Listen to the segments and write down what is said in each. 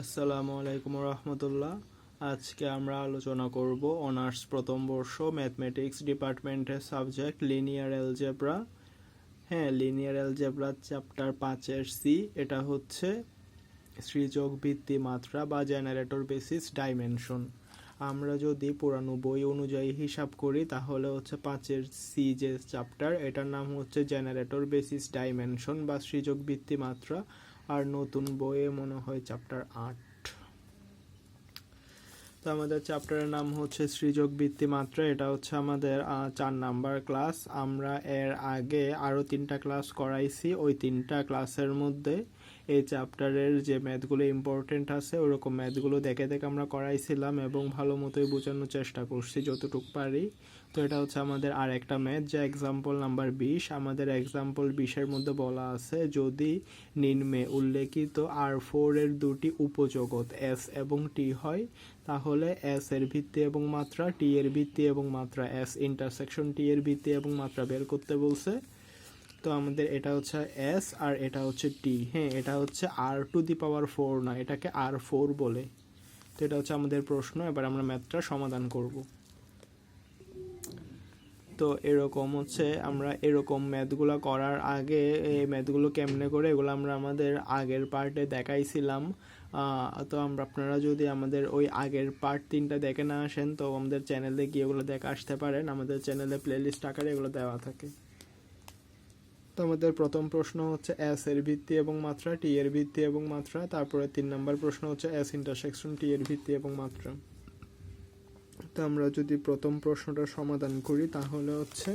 আসসালামু আলাইকুম রহমতুল্লাহ। আজকে আমরা আলোচনা করব অনার্স প্রথম বর্ষ ম্যাথমেটিক্স ডিপার্টমেন্টের সাবজেক্ট, লিনিয়ার অ্যালজেব্রা। হ্যাঁ লিনিয়ার অ্যালজেব্রা চ্যাপ্টার পাঁচের সি এটা হচ্ছে সৃজক ভিত্তি মাত্রা বা জেনারেটর বেসিস ডাইমেনশন। আমরা যদি পুরানো বই অনুযায়ী হিসাব করি, তাহলে হচ্ছে পাঁচের সি যে চ্যাপ্টার, এটার নাম হচ্ছে জেনারেটর বেসিস ডাইমেনশন বা সৃজক ভিত্তি মাত্রা। আর নতুন বইয়ে মনে হয় চ্যাপ্টার আট। তো আমাদের চ্যাপ্টারের নাম হচ্ছে সৃজক বৃত্তি মাত্রা। এটা হচ্ছে আমাদের চার নাম্বার ক্লাস আমরা এর আগে আরও তিনটা ক্লাস করাইছি। ওই তিনটা ক্লাসের মধ্যে এই চ্যাপ্টারের যে ম্যাথগুলো ইম্পর্টেন্ট আছে, ওরকম ম্যাথগুলো দেখে দেখে আমরা করাইছিলাম এবং ভালো মতোই বোঝানোর চেষ্টা করছি যতটুকু পারি। তো এটা হচ্ছে আমাদের আর একটা ম্যাথ যা এক্সাম্পল নাম্বার বিশ। আমাদের এক্সাম্পল বিশের মধ্যে বলা আছে, যদি নিম্নে উল্লেখিত আর ফোর এর দুটি উপজগৎ এস এবং টি হয়, তাহলে এস এর ভিত্তি এবং মাত্রা টি এর ভিত্তি এবং মাত্রা এস ইন্টারসেকশন টি এর ভিত্তি এবং মাত্রা বের করতে বলছে। তো আমাদের এটা হচ্ছে এস আর এটা হচ্ছে টি হ্যাঁ এটা হচ্ছে আর টু দি পাওয়ার ফোর না, এটাকে আর ফোর বলে। তো এটা হচ্ছে আমাদের প্রশ্ন, এবার আমরা ম্যাথটা সমাধান করব। তো এরকম হচ্ছে আমরা এরকম ম্যাথগুলো করার আগে এই ম্যাথগুলো কেমনে করে, এগুলো আমরা আমাদের আগের পার্টে দেখাইছিলাম। তো আমরা, আপনারা যদি আমাদের ওই আগের পার্ট তিনটা দেখে না আসেন, তো আমাদের চ্যানেলে গিয়ে এগুলো দেখে আসতে পারেন। আমাদের চ্যানেলে প্লেলিস্ট আকারে এগুলো দেওয়া থাকে। আমাদের প্রথম প্রশ্ন হচ্ছে এস এর ভিত্তি এবং মাত্রা টি এর ভিত্তি এবং মাত্রা, তারপরে তিন নম্বর প্রশ্ন হচ্ছে এস ইন্টারসেকশন টি এর ভিত্তি এবং মাত্রা। তো আমরা যদি প্রথম প্রশ্নটা সমাধান করি, তাহলে হচ্ছে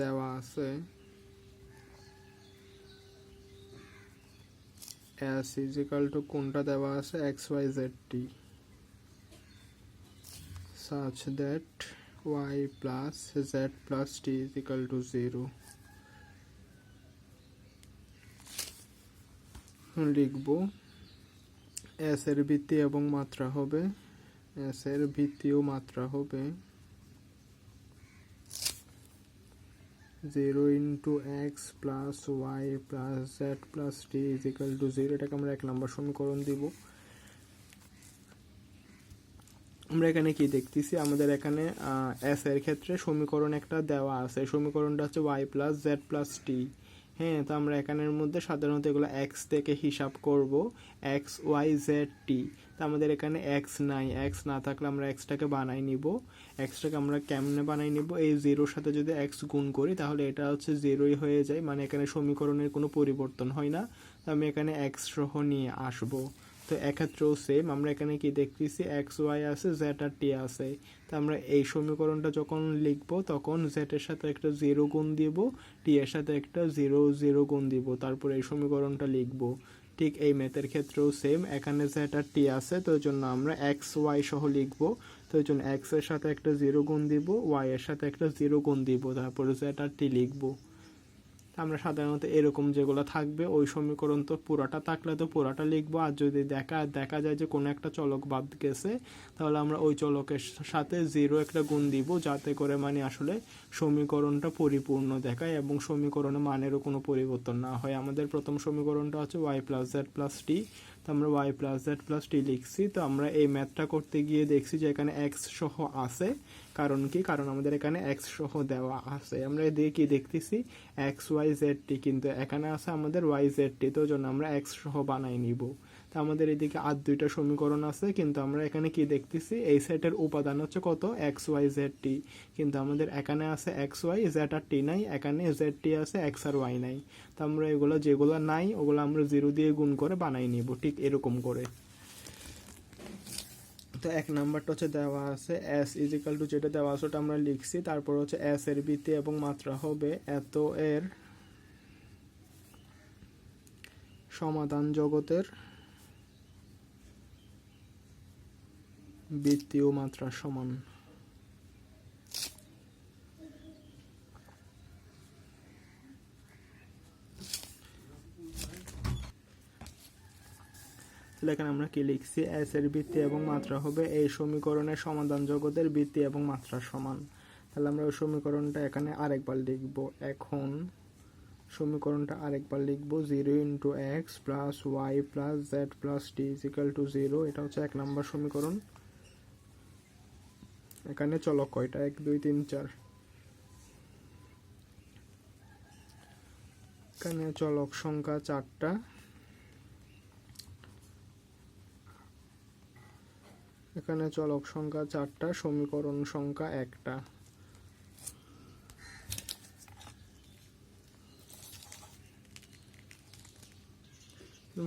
দেওয়া আছে এস ইজিক্যাল টু কোনটা দেওয়া আছে? X y z t such that y plus z plus t is equal to 0 লিখব, s এর ভিত্তি এবং মাত্রা হবে, s এর ভিত্তি মাত্রা হবে zero into x plus y plus z plus t is equal to zero এটাকে আমরা এক নম্বর সমীকরণ দিব। আমরা এখানে কি দেখতেছি? আমাদের এখানে এস এর ক্ষেত্রে সমীকরণ একটা দেওয়া আছে। সমীকরণটা হচ্ছে y plus z plus t হ্যাঁ তো আমরা এখানের মধ্যে সাধারণত এগুলো এক্স থেকে হিসাব করব। এক্স ওয়াই জেড টি তো আমাদের এখানে এক্স নাই। এক্স না থাকলে আমরা এক্সটাকে বানাই নিব। এক্সটাকে আমরা কেমনে বানাই নিব? এই জিরোর সাথে যদি এক্স গুণ করি, তাহলে এটা হচ্ছে জিরোই হয়ে যায়। মানে এখানে সমীকরণের কোনো পরিবর্তন হয় না। তো আমি এখানে এক্স সহ নিয়ে আসব। তো এক্ষেত্রেও সেম আমরা এখানে কি দেখতেছি এক্স ওয়াই আছে জেড আর টি আছে। তো আমরা এই সমীকরণটা যখন লিখব, তখন জেড এর সাথে একটা জিরো গুণ দিব টি এর সাথে একটা জিরো জিরো গুণ দিব, তারপর এই সমীকরণটা লিখব। ঠিক এই ম্যাথের ক্ষেত্রেও সেম এখানে জেড আর টি আছে, তো জন্য আমরা এক্স ওয়াই সহ লিখব। তো জন্য এক্সের সাথে একটা জিরো গুণ দিব ওয়াই এর সাথে একটা জিরো গুণ দিব, তারপরে জেড আর টি লিখব। আমরা সাধারণত এরকম যেগুলো থাকবে, ওই সমীকরণ তো পুরাটা থাকলে তো পুরাটা লিখব। আর যদি দেখা দেখা যায় যে কোনো একটা চলক বাদ গেছে, তাহলে আমরা ওই চলকের সাথে জিরো একটা গুণ দিব, যাতে করে মানে আসলে সমীকরণটা পরিপূর্ণ দেখায় এবং সমীকরণে মানেরও কোনো পরিবর্তন না হয়। আমাদের প্রথম সমীকরণটা হচ্ছে y plus z plus t তো আমরা y plus z plus t লিখছি। তো আমরা এই ম্যাথটা করতে গিয়ে দেখছি যে এখানে এক্স সহ আছে কারণ কি? কারণ আমাদের এখানে এক্স সহ দেওয়া আছে। আমরা এদিকে কি দেখতেছি? এক্স ওয়াই জেড টি কিন্তু এখানে আছে আমাদের ওয়াই জেড টি তো জন্য আমরা এক্স সহ বানাই নিব। তো আমাদের এদিকে আর দুইটা সমীকরণ আছে, কিন্তু আমরা এখানে কি দেখতেছি? এই সেটের উপাদান হচ্ছে কত? এক্স ওয়াই জেড টি কিন্তু আমাদের এখানে আছে এক্স ওয়াই জেড আর টি নাই, এখানে জেড টি আছে এক্স আর ওয়াই নাই। তো আমরা এগুলো যেগুলো নাই, ওগুলো আমরা জিরো দিয়ে গুণ করে বানাই নিব, ঠিক এরকম করে। তো এক নাম্বারটা হচ্ছে দেওয়া আছে এস ইজিক্যাল টু যেটা দেওয়া আছে ওটা আমরা লিখছি, তারপর হচ্ছে এস এর ভিত্তি এবং মাত্রা হবে এত এর সমাধান জগতের বৃত্তি ও মাত্রা সমান। তাহলে এখানে আমরা কি লিখছি? এস এর বৃত্তি এবং মাত্রা হবে এই সমীকরণের সমাধান জগতের বৃত্তি এবং মাত্রা সমান। তাহলে আমরা ওই সমীকরণটা এখানে আরেকবার লিখব। এখন সমীকরণটা আরেকবার লিখব। Zero into x plus y plus z plus t is equal to zero এটা হচ্ছে এক নম্বর সমীকরণ। এখানে চলক কয়টা? এক, দুই, তিন, চার। এখানে চলক সংখ্যা চারটা। এখানে চলক সংখ্যা চারটা, সমীকরণ সংখ্যা একটা।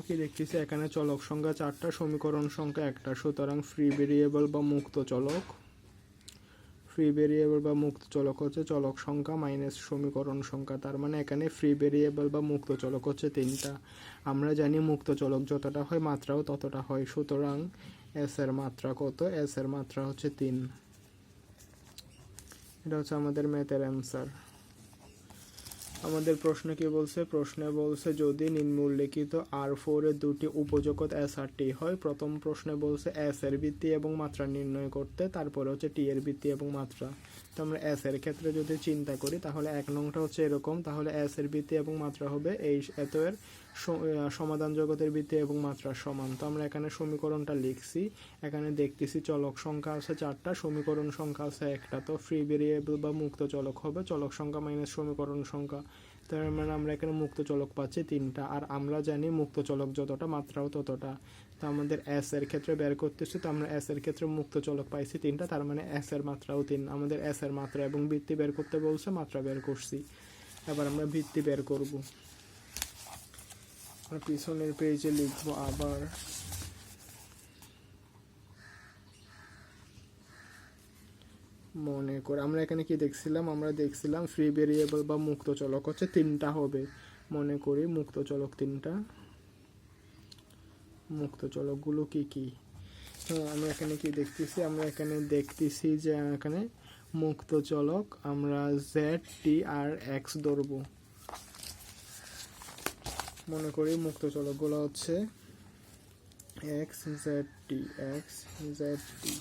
কি দেখতেছি? এখানে চলক সংখ্যা চারটা, সমীকরণ সংখ্যা একটা। সুতরাং ফ্রি ভেরিয়েবল বা মুক্ত চলক। ফ্রি ভেরিয়েবল বা মুক্ত চলক হচ্ছে চলক সংখ্যা মাইনাস সমীকরণ সংখ্যা। তার মানে এখানে ফ্রি ভেরিয়েবল বা মুক্ত চলক হচ্ছে তিনটা। আমরা জানি মুক্ত চলক যতটা হয় মাত্রাও ততটা হয়। সুতরাং এস এর মাত্রা কত? এস মাত্রা হচ্ছে তিন। এটা হচ্ছে আমাদের ম্যাথের অ্যান্সার। আমাদের প্রশ্ন কি বলছে? প্রশ্নে বলছে, যদি নিম্ন উল্লেখিত আর ফোরের দুটি উপজগৎ এস টি হয়, প্রথম প্রশ্নে বলছে এস এর ভিত্তি এবং মাত্রা নির্ণয় করতে, তারপরে হচ্ছে টি এর ভিত্তি এবং মাত্রা। তো আমরা এস এর ক্ষেত্রে যদি চিন্তা করি, তাহলে এক নংটা হচ্ছে এরকম। তাহলে এস এর ভিত্তি এবং মাত্রা হবে এই এত এর সমাধান জগতের ভিত্তি এবং মাত্রা সমান। তো আমরা এখানে সমীকরণটা লিখছি। এখানে দেখতেছি চলক সংখ্যা আছে চারটা, সমীকরণ সংখ্যা আছে একটা। তো ফ্রি ভেরিয়েবল বা মুক্ত চলক হবে। চলক সংখ্যা মাইনাস সমীকরণ সংখ্যা। তার মানে আমরা এখানে মুক্ত চলক পাচ্ছি তিনটা। আর আমরা জানি মুক্ত চলক যতটা, মাত্রাও ততটা। তো আমাদের এস এর ক্ষেত্রে বের করতেছি, তো আমরা এস এর ক্ষেত্রে মুক্ত চলক পাইছি তিনটা, তার মানে এস এর মাত্রাও তিন। আমাদের এস এর মাত্রা এবং বৃত্তি বের করতে বলছে, মাত্রা বের করছি। এবার আমরা বৃত্তি বের করব। আমরা পিছনের পেজে লিখব আবার। মনে করে, আমরা এখানে কি দেখছিলাম? আমরা দেখছিলাম ফ্রি ভেরিয়েবল বা মুক্ত চলক হচ্ছে তিনটা হবে। মনে করি মুক্ত চলক তিনটা। মুক্ত চলকগুলো কি? কী আমরা এখানে কি দেখতেছি? আমরা এখানে দেখতেছি যে এখানে মুক্ত চলক আমরা জেড টি আর এক্স ধরবো। মনে করি মুক্ত চলকগুলো হচ্ছে x z t x z t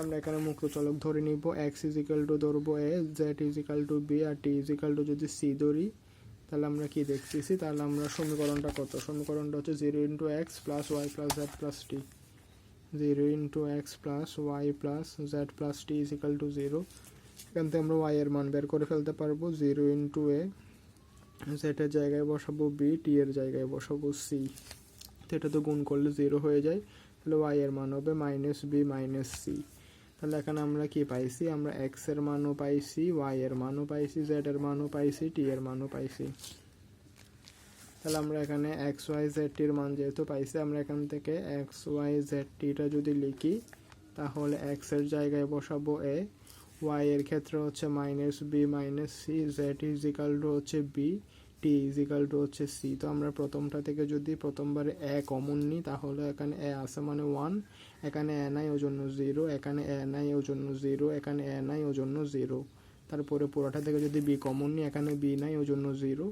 আমরা এখানে মুক্ত চলক ধরে নিব। এক্স ইজিক্যাল টু ধরবো a z is equal to b R t is equal to যদি সি ধরি তাহলে আমরা কি দেখতেছি? তাহলে আমরা সমীকরণটা কত? সমীকরণটা হচ্ছে zero into x plus y plus z plus t zero into x plus y plus z plus t is equal to zero এখান থেকে আমরা ওয়াই এর মান বের করে ফেলতে পারব। জিরো ইন্টু এ জেডের জায়গায় বসাবো বি টি এর জায়গায় বসাবো সি তো এটা তো গুণ করলে জিরো হয়ে যায়। তাহলে ওয়াই এর মান হবে মাইনাস বি মাইনাস সি তাহলে এখানে আমরা কি পাইছি? আমরা এক্সের মানও পাইছি ওয়াই এর মানও পাইছি জেড এর মানও পাইছি টি এর মানও পাইছি। তাহলে আমরা এখানে এক্স ওয়াই জেড টির মান যেহেতু পাইছি, আমরা এখান থেকে এক্স ওয়াই জেড টিটা যদি লিখি, তাহলে এক্সের জায়গায় বসাবো এ ওয়াই এর ক্ষেত্রে হচ্ছে minus b minus c z is equal to হচ্ছে b t is equal to হচ্ছে সি তো আমরা প্রথমটা থেকে যদি প্রথমবারে এ কমন নিই, তাহলে এখানে এ আছে মানে ওয়ান এখানে এ নাই ও জন্য জিরো এখানে এ নাই ও জন্য জিরো এখানে এ নাই ও জন্য জিরো তারপরে পুরোটা থেকে যদি বি কমন নিই, এখানে বি নাই, ওই জন্য জিরো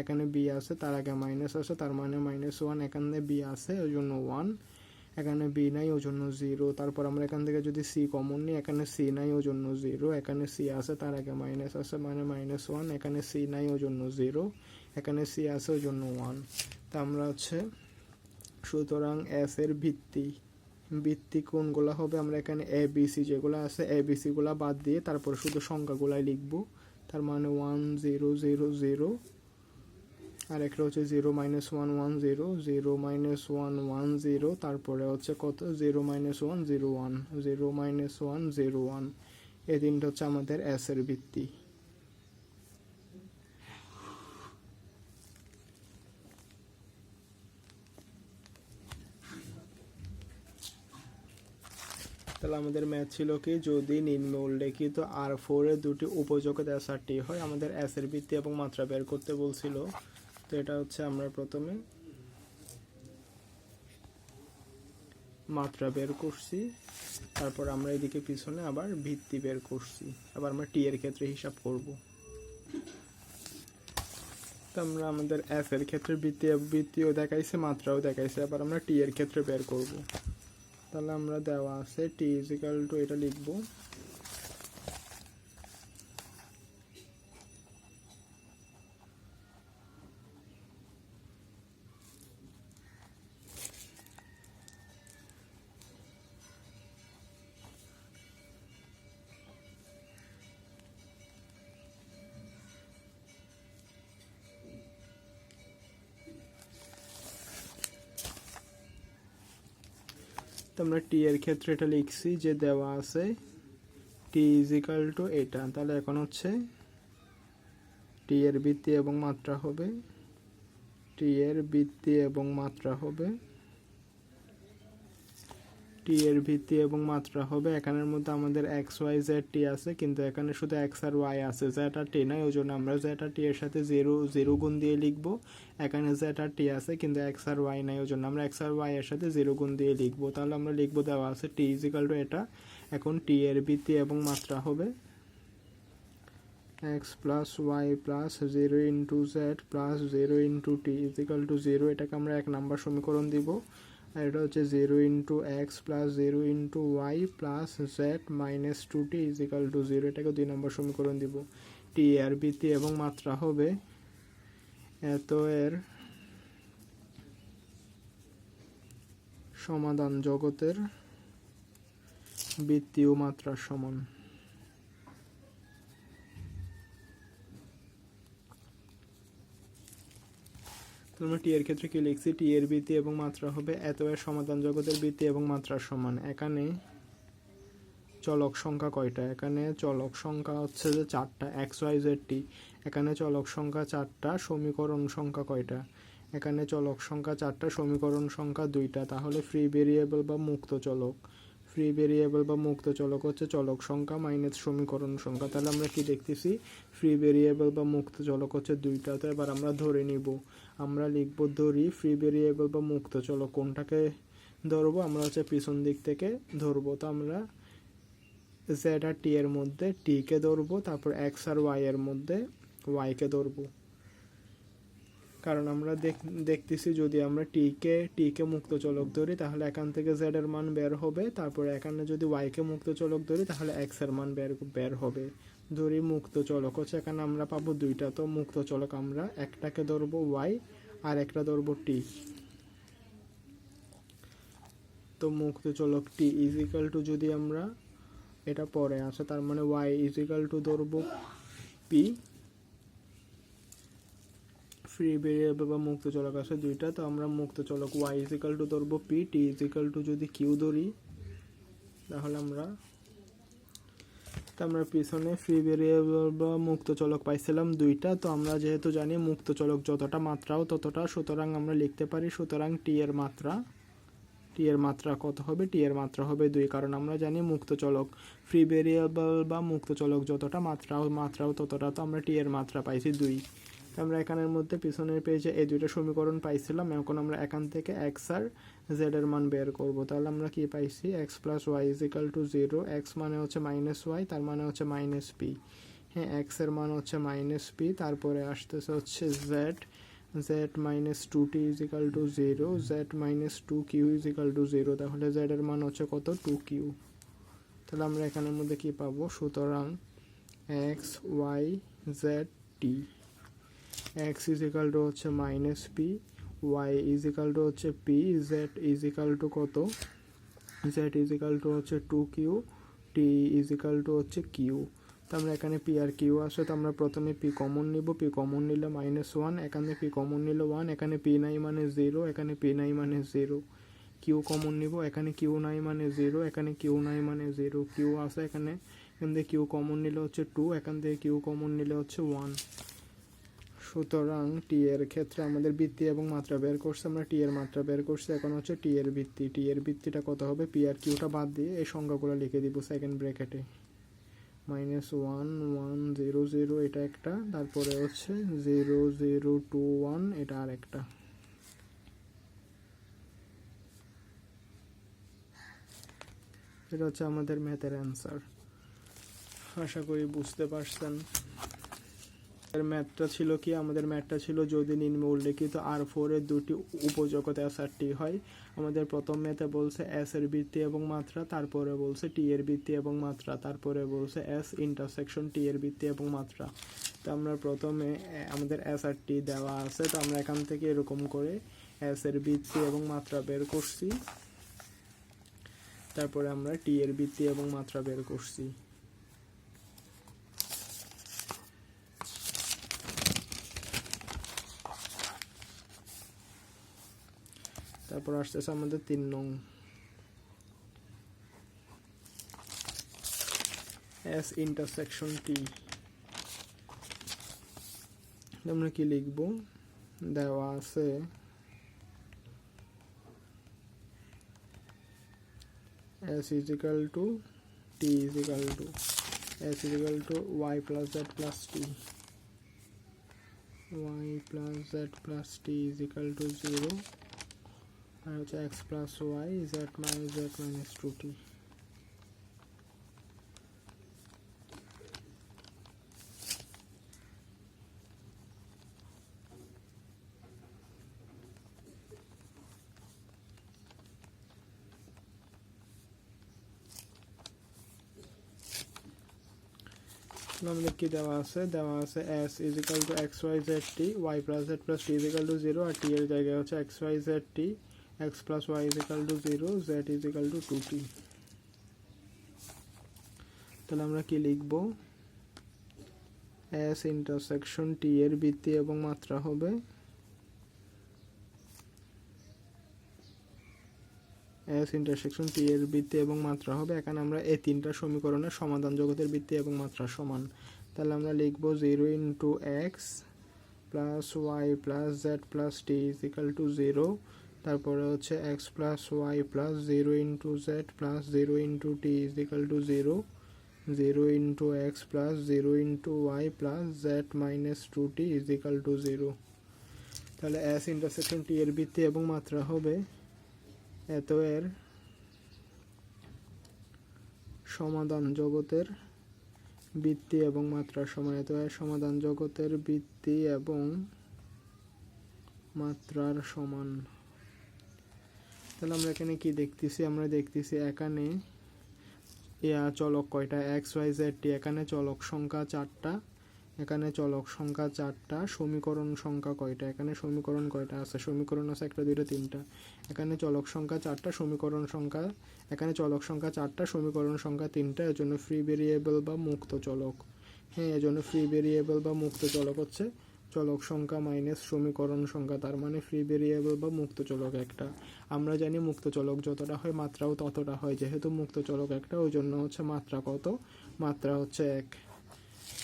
এখানে বি আছে, তার আগে মাইনাস আছে, তার মানে মাইনাস ওয়ান এখানে বি আছে, ওই জন্য ওয়ান এখানে বি নাই ওই জন্য জিরো তারপর আমরা এখান থেকে যদি সি কমন নিই, এখানে সি নাই ওই জন্য জিরো এখানে সি আছে, তার আগে মাইনাস আছে মানে মাইনাস ওয়ান এখানে সি নাই ওই জন্য জিরো এখানে সি আছে ওই জন্য ওয়ান তা আমরা হচ্ছে, সুতরাং এস এর ভিত্তি ভিত্তি কোনগুলো হবে? আমরা এখানে এ বি সি যেগুলো আছে এ বি সিগুলো বাদ দিয়ে তারপর শুধু সংখ্যাগুলাই লিখব। তার মানে ওয়ান জিরো জিরো জিরো আর একটা হচ্ছে zero minus one one zero zero minus one one zero, তারপরে হচ্ছে কত? Zero minus one zero one, zero minus one zero one. এই তিনটা হচ্ছে আমাদের এর ভিত্তি। তাহলে আমাদের ম্যাথ ছিল কি? যদি নিম্ন উল্লেখিত আর ফোর এর দুটি উপযোগত এস আর টি হয়, আমাদের এস এর ভিত্তি এবং মাত্রা বের করতে বলছিল। তো এটা হচ্ছে আমরা প্রথমে মাত্রা বের করছি। তারপর আমরা এদিকে পিছনে আবার ভিত্তি বের করছি। আবার আমরা টি এর ক্ষেত্রে হিসাব করব। তো আমরা আমাদের এফ এর ক্ষেত্রে ভিত্তি, ভিত্তিও দেখাইছে, মাত্রাও দেখাইছে। আবার আমরা টি এর ক্ষেত্রে বের করব। তাহলে আমরা দেওয়া আছে টি ইজিক্যাল টু এটা লিখব। তো আমরা টি এর ক্ষেত্রে এটা লিখছি যে দেওয়া আছে টি ইজিক্যাল টু এটা। তাহলে এখন হচ্ছে টি এর বৃত্তি এবং মাত্রা হবে টি এর বৃত্তি এবং মাত্রা হবে টি এর ভিত্তি এবং মাত্রা হবে। এখানের মধ্যে আমাদের এক্স ওয়াই জেড টি আছে, কিন্তু এখানে শুধু এক্স আর ওয়াই আছে। জেড আর টি নয় ওই জন্য আমরা জেড আর টি এর সাথে জিরো জিরো গুণ দিয়ে লিখব। এখানে জেড আর টি আছে, কিন্তু এক্স আর ওয়াই নাই ওই জন্য আমরা এক্স আর ওয়াই এর সাথে জিরো গুণ দিয়ে লিখব। তাহলে আমরা লিখব দেওয়া আছে টি ইজিক্যাল টু এটা। এখন টি এর ভিত্তি এবং মাত্রা হবে। X plus y plus zero into z plus zero into t is equal to zero এটাকে আমরা এক নাম্বার সমীকরণ দিব। আর এটা হচ্ছে zero into x plus zero into y plus z minus two t is equal to zero এটাকে দুই নম্বর সমীকরণ দিব। টি আর ভিত্তি এবং মাত্রা হবে এত এর সমাধান জগতের বৃত্তি ও মাত্রার সমান। তো আমরা টি এর ক্ষেত্রে কি লিখছি? টি এর বৃত্তি এবং মাত্রা হবে এত এর সমাধান জগতের বৃত্তি এবং মাত্রার সমান। এখানে চলক সংখ্যা কয়টা? এখানে চলক সংখ্যা হচ্ছে যে চারটা এক্স ওয়াই জেড টি এখানে চলক সংখ্যা চারটা, সমীকরণ সংখ্যা কয়টা? এখানে চলক সংখ্যা চারটা, সমীকরণ সংখ্যা দুইটা। তাহলে ফ্রি ভেরিয়েবল বা মুক্ত চলক। ফ্রি ভেরিয়েবল বা মুক্ত চলক হচ্ছে চলক সংখ্যা মাইনাস সমীকরণ সংখ্যা। তাহলে আমরা কি দেখতেছি? ফ্রি ভেরিয়েবল বা মুক্ত চলক হচ্ছে দুইটা। তো এবার আমরা ধরে নিব। আমরা লিখব ধরি ফ্রি ভেরিয়েবল বা মুক্ত চলক। কোনটাকে ধরবো? আমরা হচ্ছে পিছন দিক থেকে ধরবো। তো আমরা জেড আর টি এর মধ্যে টি কে ধরবো। তারপর এক্স আর ওয়াই এর মধ্যে ওয়াই কে ধরবো। কারণ আমরা দেখ- দেখতেছি যদি আমরা টি কে টি কে মুক্ত চলক ধরি, তাহলে এখান থেকে জেড এর মান বের হবে। তারপরে এখানে যদি ওয়াই কে মুক্ত চলক ধরি, তাহলে এক্সের মান বের বের হবে। ধরি মুক্ত চলক। হচ্ছে এখানে আমরা পাবো দুইটা। তো মুক্ত চলক আমরা একটাকে ধরবো ওয়াই আর একটা ধরবো টি তো মুক্ত চলক টি ইজিক্যাল টু যদি আমরা এটা পরে আছে তার মানে ওয়াই ইজিক্যাল টু ধরবো পি ফ্রি ভেরিয়েবল বা মুক্ত চলক আছে দুইটা, তো আমরা মুক্ত চলক ওয়াই ইজিক্যাল টু ধরবো p t is equal to যদি কিউ ধরি, তাহলে আমরা, তো আমরা পিছনে ফ্রি ভেরিয়েবল বা মুক্ত চলক পাইছিলাম দুইটা, তো আমরা যেহেতু জানি মুক্ত চলক যতটা মাত্রাও ততটা, সুতরাং আমরা লিখতে পারি সুতরাং টি এর মাত্রা টি এর মাত্রা কত হবে? টি এর মাত্রা হবে দুই, কারণ আমরা জানি মুক্ত চলক ফ্রি ভেরিয়েবল বা মুক্ত চলক যতটা মাত্রাও মাত্রাও ততটা, তো আমরা টি এর মাত্রা পাইছি দুই। তো আমরা এখানের মধ্যে পিছনের পেজে এই দুইটা সমীকরণ পাইছিলাম। এখন আমরা এখান থেকে এক্স আর জেড এর মান বের করব। তাহলে আমরা কি পাইছি? X plus y is equal to zero x মানে হচ্ছে মাইনাস ওয়াই তার মানে হচ্ছে মাইনাস পি হ্যাঁ এক্সের মান হচ্ছে মাইনাস পি তারপরে আসতেছে হচ্ছে z z minus two t is equal to zero z minus two q is equal to zero তাহলে জেড এর মান হচ্ছে কত? টু কিউ তাহলে আমরা এখানের মধ্যে কি পাবো? সুতরাং x y z t x is equal to হচ্ছে minus p y is equal to হচ্ছে p z is equal to কত? জেড ইজ ইকাল টু হচ্ছে two q t equal to হচ্ছে কিউ তো এখানে পি আর কিউ আসে তো আমরা প্রথমে পি কমন নিব পি কমন নিলে মাইনাস ওয়ান এখানে পি কমন নিলে ওয়ান এখানে পি নাই মানে জিরো এখানে পি নাই মানে জিরো কিউ কমন নিব, এখানে কিউ নাই মানে জিরো এখানে কিউ নাই মানে জিরো কিউ আছে এখানে, এখান থেকে কিউ কমন নিলে হচ্ছে টু এখান থেকে কিউ কমন নিলে হচ্ছে ওয়ান সুতরাং টি এর ক্ষেত্রে আমাদের বৃত্তি এবং মাত্রা বের করছে। আমরা টি এর মাত্রা বের করছি, এখন হচ্ছে টি এর বৃত্তি। টি এর বৃত্তিটা কত হবে? পি আর কিউটা বাদ দিয়ে এই সংখ্যাগুলো লিখে দিব সেকেন্ড ব্র্যাকেটে minus one one zero zero এটা একটা। তারপরে হচ্ছে জিরো জিরো টু ওয়ান এটা আর একটা এটা হচ্ছে আমাদের ম্যাথের অ্যান্সার আশা করি বুঝতে পারছেন। ম্যাথটা ছিল কি? আমাদের ম্যাথটা ছিল যদি নিম্নে উল্লেখিত আর ফোর এর দুটি উপযোগত এস টি হয়। আমাদের প্রথম ম্যাথে বলছে এস এর বৃত্তি এবং মাত্রা, তারপরে বলছে টি এর বৃত্তি এবং মাত্রা, তারপরে বলছে এস ইন্টারসেকশন টি এর বৃত্তি এবং মাত্রা। তো আমরা প্রথমে আমাদের এস আর টি দেওয়া আছে, তো আমরা এখান থেকে এরকম করে এস এর বৃত্তি এবং মাত্রা বের করছি। তারপরে আমরা টি এর বৃত্তি এবং মাত্রা বের করছি। তারপর আসতেছে আমাদের তিন নং এস ইন্টারসেকশন টি আমরা কি লিখব দেওয়া আছে s is equal to t is equal to s is equal to y plus z plus t y plus z plus t is equal to 0 আর হচ্ছে x plus y, z minus z minus 2t আমাদের কি দেওয়া আছে দেওয়া আছে S is equal to x y z t y plus z plus t is equal to zero R T এর জায়গায় হচ্ছে x y z plus y is equal to zero z is equal to two t তাহলে আমরা কি লিখব? S intersection T এর বৃত্তি এবং মাত্রা হবে এস ইন্টারসেকশন টি এর বৃত্তি এবং মাত্রা হবে। এখানে আমরা এই তিনটা সমীকরণের সমাধান জগতের বৃত্তি এবং মাত্রা সমান। তাহলে আমরা লিখব zero into x plus y plus z plus t is equal to zero তারপরে হচ্ছে x plus y plus zero into z plus zero into t is equal to zero zero into x plus zero into y plus z minus two t is equal to zero তাহলে S intersection T এর বৃত্তি এবং মাত্রা হবে এত এর সমাধান জগতের বৃত্তি এবং মাত্রার সমান এত এর সমাধান জগতের বৃত্তি এবং মাত্রার সমান। তাহলে আমরা এখানে কি দেখতেছি? আমরা দেখতেছি এখানে, ইয়া চলক কয়টা? এক্স ওয়াই জেড টি এখানে চলক সংখ্যা চারটা, এখানে চলক সংখ্যা চারটা, সমীকরণ সংখ্যা কয়টা? এখানে সমীকরণ কয়টা আছে? সমীকরণ আছে একটা, দুইটা, তিনটা। এখানে চলক সংখ্যা চারটা, সমীকরণ সংখ্যা, এখানে চলক সংখ্যা চারটা, সমীকরণ সংখ্যা তিনটা, এর জন্য ফ্রি ভেরিয়েবল বা মুক্ত চলক। হ্যাঁ এর জন্য ফ্রি ভেরিয়েবল বা মুক্ত চলক হচ্ছে চলক সংখ্যা মাইনাস সমীকরণ সংখ্যা, তার মানে ফ্রি ভেরিয়েবল বা মুক্ত চলক একটা। আমরা জানি মুক্ত চলক যতটা হয় মাত্রাও ততটা হয়, যেহেতু মুক্ত চলক একটা ওই জন্য হচ্ছে মাত্রা কত? মাত্রা হচ্ছে এক।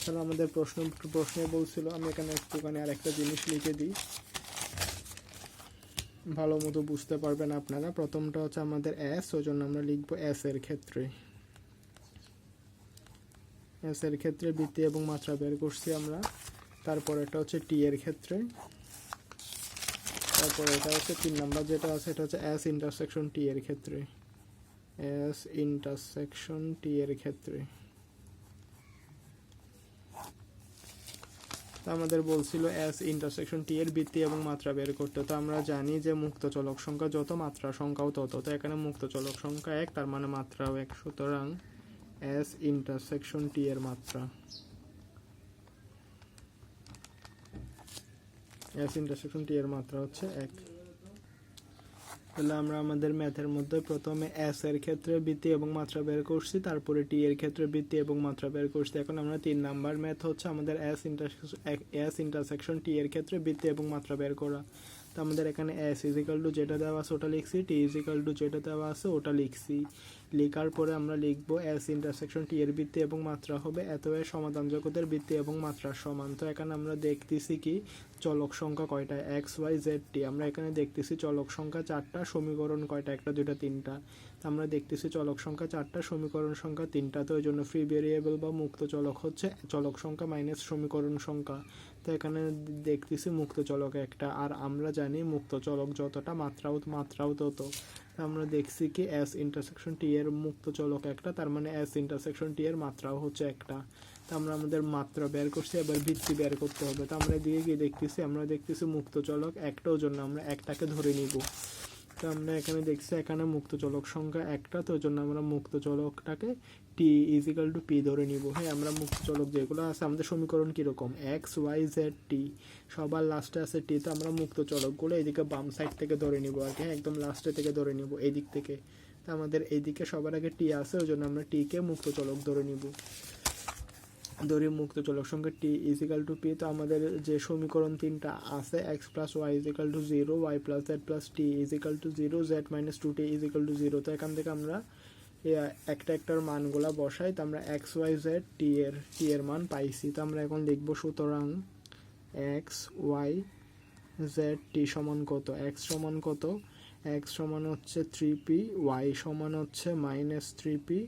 তাহলে আমাদের প্রশ্ন, প্রশ্নে বলছিল, আমি এখানে একটুখানি আর একটা জিনিস লিখে দিই। ভালো মতো বুঝতে পারবেন আপনারা। প্রথমটা হচ্ছে আমাদের এস ওই জন্য আমরা লিখব এস এর ক্ষেত্রে। এস এর ক্ষেত্রে বৃত্তি এবং মাত্রা বের করছি আমরা। তারপর এটা হচ্ছে টি এর ক্ষেত্রে। তারপর এটা হচ্ছে তিন নাম্বার যেটা আছে, এটা হচ্ছে এস ইন্টারসেকশন টি এর ক্ষেত্রে। এস ইন্টারসেকশন টি এর ক্ষেত্রে। তো আমাদের বলছিল এস ইন্টারসেকশন টি এর বৃত্তি এবং মাত্রা বের করতে। তো আমরা জানি যে মুক্ত চলক সংখ্যা যত মাত্রা সংখ্যাও তত। তো এখানে মুক্ত চলক সংখ্যা এক, তার মানে মাত্রাও এক। সুতরাং এস ইন্টারসেকশন টি এর মাত্রা। এস ইন্টারসেকশন টি এর মাত্রা হচ্ছে এক। তাহলে আমরা আমাদের ম্যাথের মধ্যে প্রথমে এস এর ক্ষেত্রে বৃত্তি এবং মাত্রা বের করছি, তারপরে টি এর ক্ষেত্রে বৃত্তি এবং মাত্রা বের করছি। এখন আমরা তিন নাম্বার ম্যাথ হচ্ছে আমাদের S intersection S intersection T এর ক্ষেত্রে বৃত্তি এবং মাত্রা বের করা। তো আমাদের এখানে এস ইজিক্যাল টু যেটা দেওয়া আছে, ওটা লিখছি টি ইজিক্যাল টু যেটা দেওয়া আছে, ওটা লিখছি। লেখার পরে আমরা লিখব এস ইন্টারসেকশন টি এর বৃত্তি এবং মাত্রা হবে এত এর সমাধান জগতের বৃত্তি এবং মাত্রার সমান। তো এখানে আমরা দেখতেছি কি, চলক সংখ্যা কয়টা? এক্স ওয়াই জেড টি আমরা এখানে দেখতেছি চলক সংখ্যা চারটা, সমীকরণ কয়টা? একটা, দুইটা, তিনটা। তো আমরা দেখতেছি চলক সংখ্যা চারটা, সমীকরণ সংখ্যা তিনটা। তো ওই জন্য ফ্রি ভেরিয়েবল বা মুক্ত চলক হচ্ছে, চলক সংখ্যা মাইনাস সমীকরণ সংখ্যা। তো এখানে দেখতেছি মুক্ত চলক একটা, আর আমরা জানি মুক্ত চলক যতটা মাত্রাও মাত্রাও তত। আমরা দেখছি কি এস ইন্টারসেকশন টি এর মুক্ত চলক একটা, তার মানে এস ইন্টারসেকশন টি এর মাত্রাও হচ্ছে একটা। তো আমরা আমাদের মাত্রা বের করছি, এবার ভিত্তি বের করতে হবে। তো আমরা এদিকে গিয়ে দেখতেছি? আমরা দেখতেছি মুক্ত চলক একটাও জন্য আমরা একটাকে ধরে নিব। তো আমরা এখানে দেখছি এখানে মুক্ত চলক সংখ্যা একটা, তো জন্য আমরা মুক্ত চলকটাকে t is equal to p ধরে নিব। হ্যাঁ আমরা মুক্ত চলক যেগুলো আছে, আমাদের সমীকরণ কীরকম? এক্স ওয়াই জেড টি সবার লাস্টে আছে টি তো আমরা মুক্ত চলকগুলো এদিকে বাম সাইড থেকে ধরে নিব আর কি হ্যাঁ একদম লাস্টে থেকে ধরে নিব এই দিক থেকে। তো আমাদের এইদিকে সবার আগে টি আছে, ওই জন্য আমরা টিকে মুক্ত চলক ধরে নিব। ধরি মুক্ত চলক সংখ্যা টি ইজিক্যাল টু পি তো আমাদের যে সমীকরণ তিনটা আছে x plus y is equal to zero y plus z plus t is equal to zero z minus two t is equal to zero তো এখান থেকে আমরা একটা একটার মানগুলা বসাই, তো আমরা এক্স ওয়াই জেড টি এর টি এর মান পাইছি, তো আমরা এখন লিখব সুতরাং এক্স ওয়াই জেড টি সমান কত? এক্স সমান কত? এক্স সমান হচ্ছে থ্রি পি ওয়াই সমান হচ্ছে মাইনাস থ্রি পি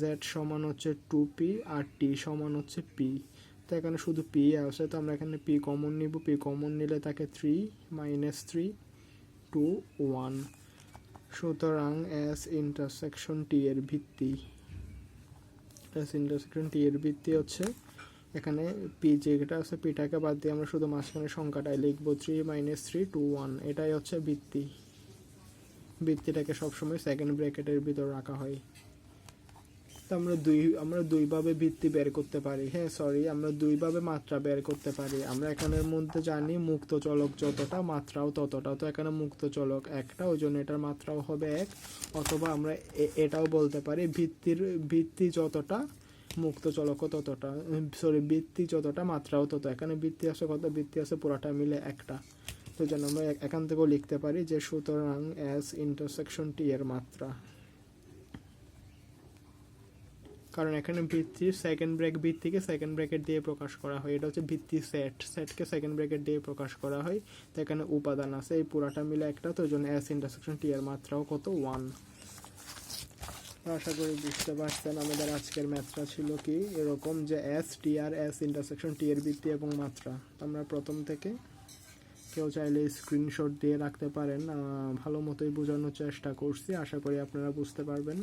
জেড সমান হচ্ছে টু পি আর টি সমান হচ্ছে পি তো এখানে শুধু পি আছে, তো আমরা এখানে পি কমন নিব। পি কমন নিলে তাকে three minus three two one সুতরাং এস ইন্টারসেকশন টি এর ভিত্তি। এস ইন্টারসেকশন টি এর ভিত্তি হচ্ছে এখানে পি যেটা আছে পিটাকে বাদ দিয়ে আমরা শুধু মাঝখানে সংখ্যাটাই লিখব। Three minus three two one এটাই হচ্ছে ভিত্তি। ভিত্তিটাকে সবসময় সেকেন্ড ব্র্যাকেটের ভিতর রাখা হয়। তো আমরা দুই, আমরা দুইভাবে ভিত্তি বের করতে পারি। হ্যাঁ সরি আমরা দুইভাবে মাত্রা বের করতে পারি। আমরা এখানের মধ্যে জানি মুক্ত চলক যতটা, মাত্রাও ততটা। তো এখানে মুক্ত চলক একটা, ওই জন্য এটার মাত্রাও হবে এক। অথবা আমরা এটাও বলতে পারি ভিত্তির, ভিত্তি যতটা, মুক্ত চলকও ততটা। সরি বৃত্তি যতটা, মাত্রাও তত। এখানে বৃত্তি আছে কত? বৃত্তি আছে পুরাটা মিলে একটা। তো জন্য আমরা এখান থেকেও লিখতে পারি যে সুতরাং এস ইন্টারসেকশন টি এর মাত্রা। কারণ এখানে ভিত্তি সেকেন্ড ব্রেক ভিত্তিকে সেকেন্ড ব্র্যাকেট দিয়ে প্রকাশ করা হয়। এটা হচ্ছে ভিত্তি সেট সেটকে সেকেন্ড ব্র্যাকেট দিয়ে প্রকাশ করা হয়। তো এখানে উপাদান আছে। এই পুরাটা মিলে একটা, তো জন্য এস ইন্টারসেকশন টি এর মাত্রাও কত? ওয়ান আশা করি বুঝতে পারছেন আমাদের আজকের ম্যাথটা ছিল কি? এরকম যে এস টি আর এস ইন্টারসেকশন টি এর ভিত্তি এবং মাত্রা। আমরা প্রথম থেকে কেউ চাইলে স্ক্রিনশট দিয়ে রাখতে পারেন। ভালো মতোই বোঝানোর চেষ্টা করছি। আশা করি আপনারা বুঝতে পারবেন।